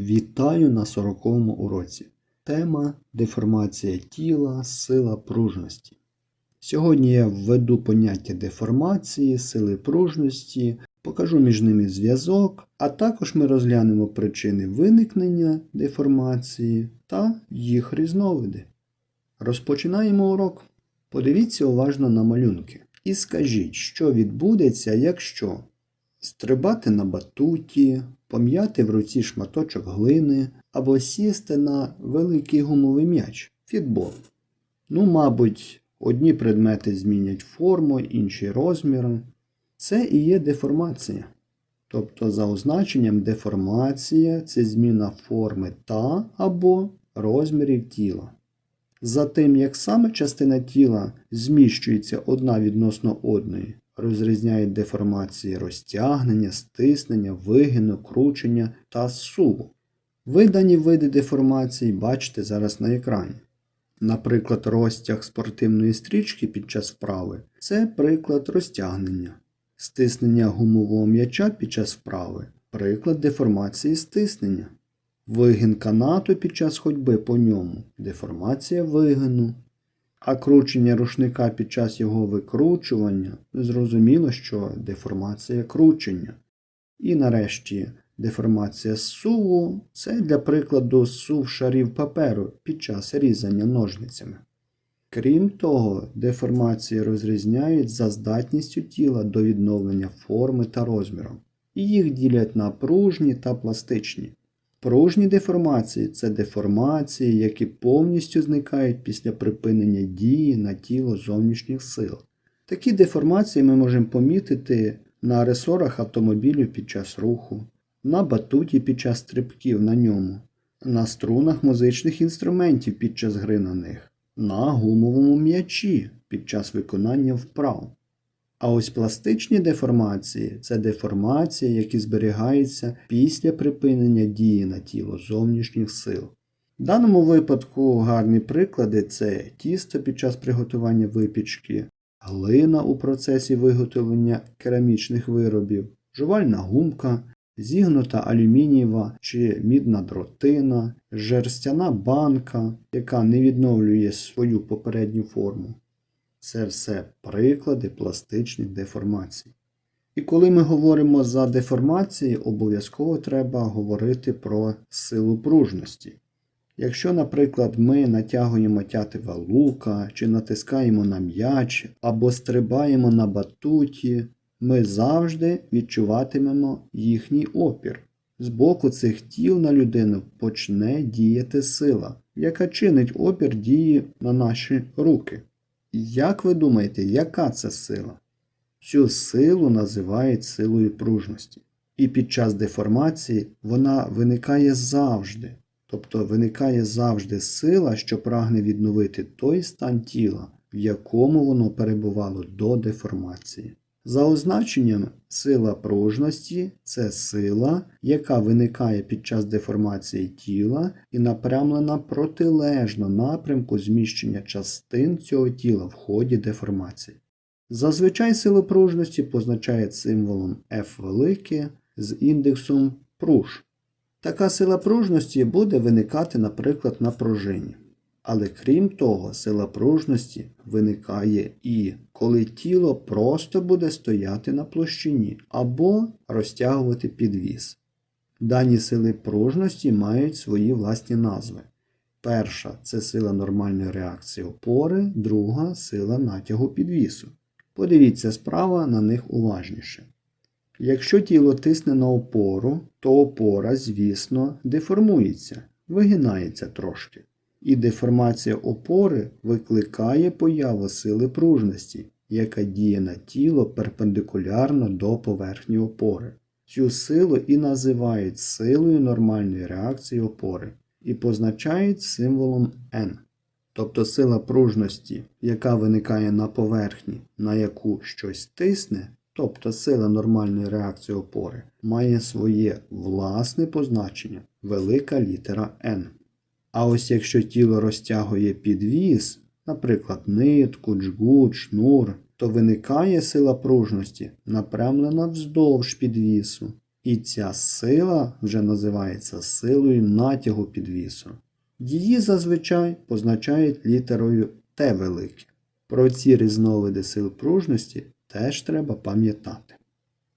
Вітаю на 40-му уроці. Тема деформація тіла, сила пружності. Сьогодні я введу поняття деформації, сили пружності, покажу між ними зв'язок, а також ми розглянемо причини виникнення деформації та їх різновиди. Розпочинаємо урок. Подивіться уважно на малюнки і скажіть, що відбудеться, якщо стрибати на батуті, пом'яти в руці шматочок глини або сісти на великий гумовий м'яч фітбол. Ну, мабуть, одні предмети змінять форму, інші розміри. Це і є деформація. Тобто, за означенням деформація це зміна форми та або розмірів тіла. За тим, як саме частина тіла зміщується одна відносно одної, розрізняють деформації розтягнення, стиснення, вигину, кручення та суву. Видані види деформації бачите зараз на екрані. Наприклад, розтяг спортивної стрічки під час вправи це приклад розтягнення. Стиснення гумового м'яча під час вправи приклад деформації стиснення. Вигин канату під час ходьби по ньому деформація вигину. А кручення рушника під час його викручування зрозуміло, що деформація кручення. І нарешті деформація суву це для прикладу сув шарів паперу під час різання ножницями. Крім того, деформації розрізняють за здатністю тіла до відновлення форми та розміру. І їх ділять на пружні та пластичні. Пружні деформації це деформації, які повністю зникають після припинення дії на тіло зовнішніх сил. Такі деформації ми можемо помітити на ресорах автомобілів під час руху, на батуті під час стрибків на ньому, на струнах музичних інструментів під час гри на них, на гумовому м'ячі під час виконання вправ. А ось пластичні деформації це деформації, які зберігаються після припинення дії на тіло зовнішніх сил. В даному випадку гарні приклади це тісто під час приготування випічки, глина у процесі виготовлення керамічних виробів, жувальна гумка, зігнута алюмінієва чи мідна дротина, жерстяна банка, яка не відновлює свою попередню форму. Це все приклади пластичних деформацій. І коли ми говоримо за деформації, обов'язково треба говорити про силу пружності. Якщо, наприклад, ми натягуємо тятива лука, чи натискаємо на м'яч, або стрибаємо на батуті, ми завжди відчуватимемо їхній опір. З боку цих тіл на людину почне діяти сила, яка чинить опір дії на наші руки. Як ви думаєте, яка це сила? Цю силу називають силою пружності. І під час деформації вона виникає завжди. Тобто виникає завжди сила, що прагне відновити той стан тіла, в якому воно перебувало до деформації. За означенням, сила пружності це сила, яка виникає під час деформації тіла і напрямлена протилежно напрямку зміщення частин цього тіла в ході деформації. Зазвичай сила пружності позначає символом F велике з індексом пруж. Така сила пружності буде виникати, наприклад, на пружині. Але крім того, сила пружності виникає і коли тіло просто буде стояти на площині або розтягувати підвіс. Дані сили пружності мають свої власні назви. Перша це сила нормальної реакції опори, друга сила натягу підвісу. Подивіться справа на них уважніше. Якщо тіло тисне на опору, то опора, звісно, деформується, вигинається трошки. І деформація опори викликає появу сили пружності, яка діє на тіло перпендикулярно до поверхні опори. Цю силу і називають силою нормальної реакції опори і позначають символом N. Тобто сила пружності, яка виникає на поверхні, на яку щось тисне, тобто сила нормальної реакції опори, має своє власне позначення велика літера N. А ось якщо тіло розтягує підвіз, наприклад, нитку, джгут, шнур, то виникає сила пружності, напрямлена вздовж підвісу. І ця сила вже називається силою натягу підвісу. Її зазвичай позначають літерою Т велике. Про ці різновиди сил пружності теж треба пам'ятати.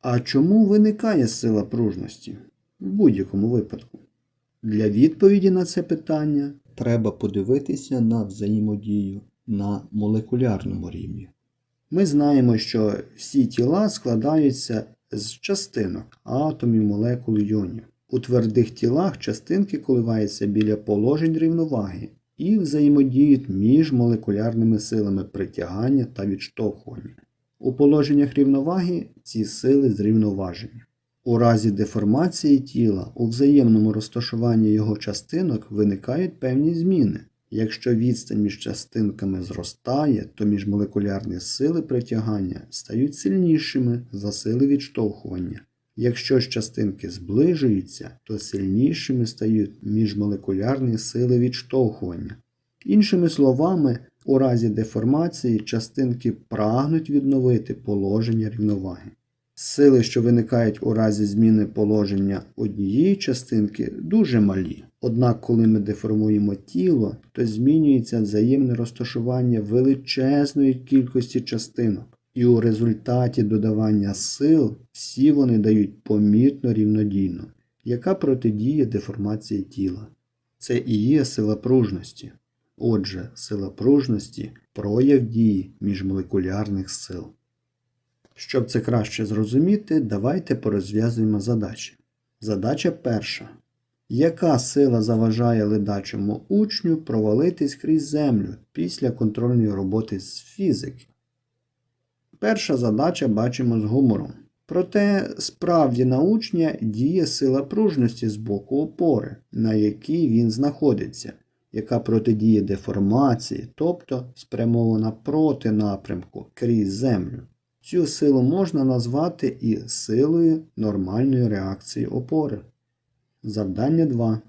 А чому виникає сила пружності в будь-якому випадку? Для відповіді на це питання треба подивитися на взаємодію на молекулярному рівні. Ми знаємо, що всі тіла складаються з частинок, атомів, молекул, іонів. У твердих тілах частинки коливаються біля положень рівноваги і взаємодіють між молекулярними силами притягання та відштовхування. У положеннях рівноваги ці сили зрівноважені. У разі деформації тіла у взаємному розташуванні його частинок виникають певні зміни. Якщо відстань між частинками зростає, то міжмолекулярні сили притягання стають сильнішими за сили відштовхування. Якщо ж частинки зближуються, то сильнішими стають міжмолекулярні сили відштовхування. Іншими словами, у разі деформації частинки прагнуть відновити положення рівноваги. Сили, що виникають у разі зміни положення однієї частинки, дуже малі. Однак, коли ми деформуємо тіло, то змінюється взаємне розташування величезної кількості частинок. І у результаті додавання сил всі вони дають помітно рівнодійно, яка протидіє деформації тіла. Це і є сила пружності. Отже, сила пружності прояв дії міжмолекулярних сил. Щоб це краще зрозуміти, давайте порозв'язуємо задачі. Задача перша. Яка сила заважає ледачому учню провалитись крізь землю після контрольної роботи з фізики? Перша задача бачимо з гумором. Проте справді на учня діє сила пружності з боку опори, на якій він знаходиться, яка протидіє деформації, тобто спрямована проти напрямку крізь землю. Цю силу можна назвати і силою нормальної реакції опори. Завдання 2.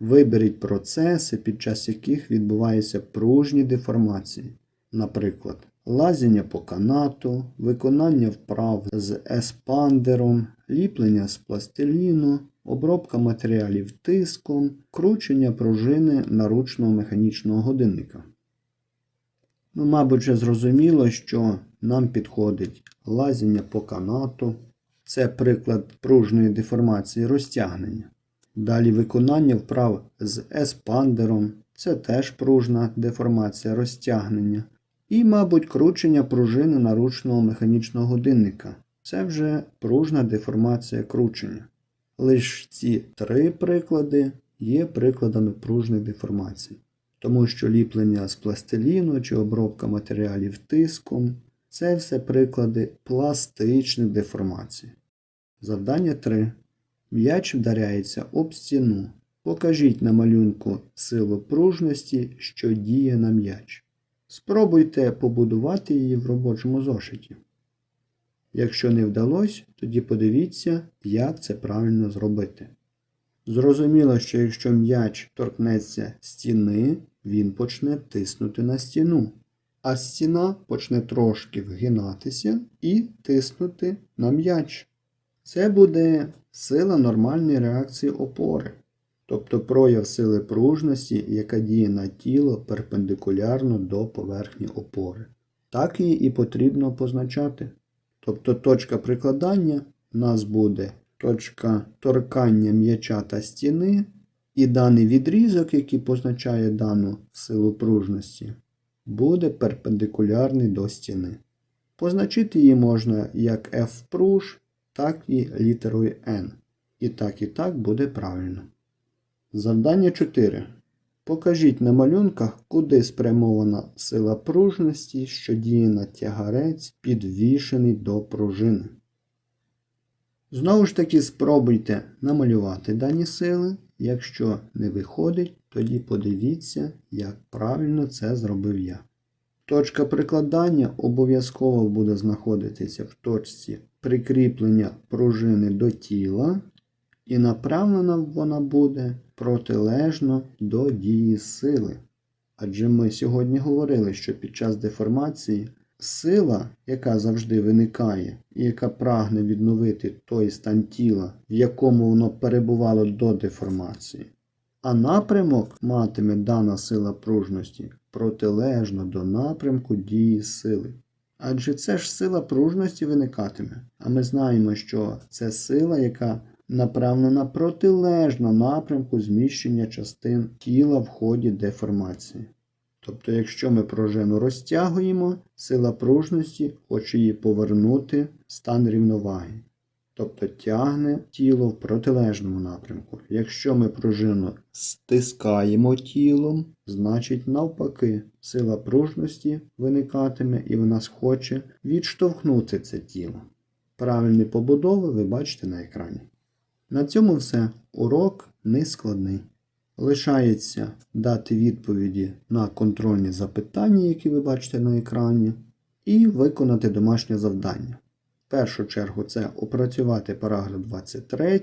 Виберіть процеси, під час яких відбуваються пружні деформації, наприклад, лазіння по канату, виконання вправ з еспандером, ліплення з пластиліну, обробка матеріалів тиском, кручення пружини наручного механічного годинника. Ну, мабуть, вже зрозуміло, що нам підходить лазіння по канату. Це приклад пружної деформації розтягнення. Далі виконання вправ з еспандером. Це теж пружна деформація розтягнення. І, мабуть, кручення пружини наручного механічного годинника. Це вже пружна деформація кручення. Лише ці три приклади є прикладами пружних деформацій тому що ліплення з пластиліну чи обробка матеріалів тиском це все приклади пластичних деформацій. Завдання 3. М'яч вдаряється об стіну. Покажіть на малюнку силу пружності, що діє на м'яч. Спробуйте побудувати її в робочому зошиті. Якщо не вдалося, тоді подивіться, як це правильно зробити. Зрозуміло, що якщо м'яч торкнеться стіни, він почне тиснути на стіну, а стіна почне трошки вгинатися і тиснути на м'яч. Це буде сила нормальної реакції опори, тобто прояв сили пружності, яка діє на тіло перпендикулярно до поверхні опори. Так її і потрібно позначати. Тобто точка прикладання у нас буде точка торкання м'яча та стіни, і даний відрізок, який позначає дану силу пружності, буде перпендикулярний до стіни. Позначити її можна як F пруж, так і літерою N. І так, і так буде правильно. Завдання 4. Покажіть на малюнках, куди спрямована сила пружності, що діє на тягарець, підвішений до пружини. Знову ж таки, спробуйте намалювати дані сили. Якщо не виходить, тоді подивіться, як правильно це зробив я. Точка прикладання обов'язково буде знаходитися в точці прикріплення пружини до тіла, і направлена вона буде протилежно до дії сили. Адже ми сьогодні говорили, що під час деформації сила, яка завжди виникає, і яка прагне відновити той стан тіла, в якому воно перебувало до деформації. А напрямок матиме дана сила пружності протилежно до напрямку дії сили. Адже це ж сила пружності виникатиме. А ми знаємо, що це сила, яка направлена протилежно напрямку зміщення частин тіла в ході деформації. Тобто, якщо ми пружину розтягуємо, сила пружності хоче її повернути в стан рівноваги. Тобто тягне тіло в протилежному напрямку. Якщо ми пружину стискаємо тілом, значить навпаки, сила пружності виникатиме і вона схоче відштовхнути це тіло. Правильні побудови ви бачите на екрані. На цьому все. Урок не складний. Лишається дати відповіді на контрольні запитання, які ви бачите на екрані, і виконати домашнє завдання. В першу чергу це опрацювати параграф 23,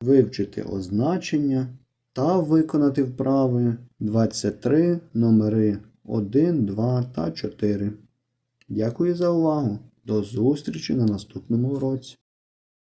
вивчити означення та виконати вправи 23, номери 1, 2 та 4. Дякую за увагу. До зустрічі на наступному уроці.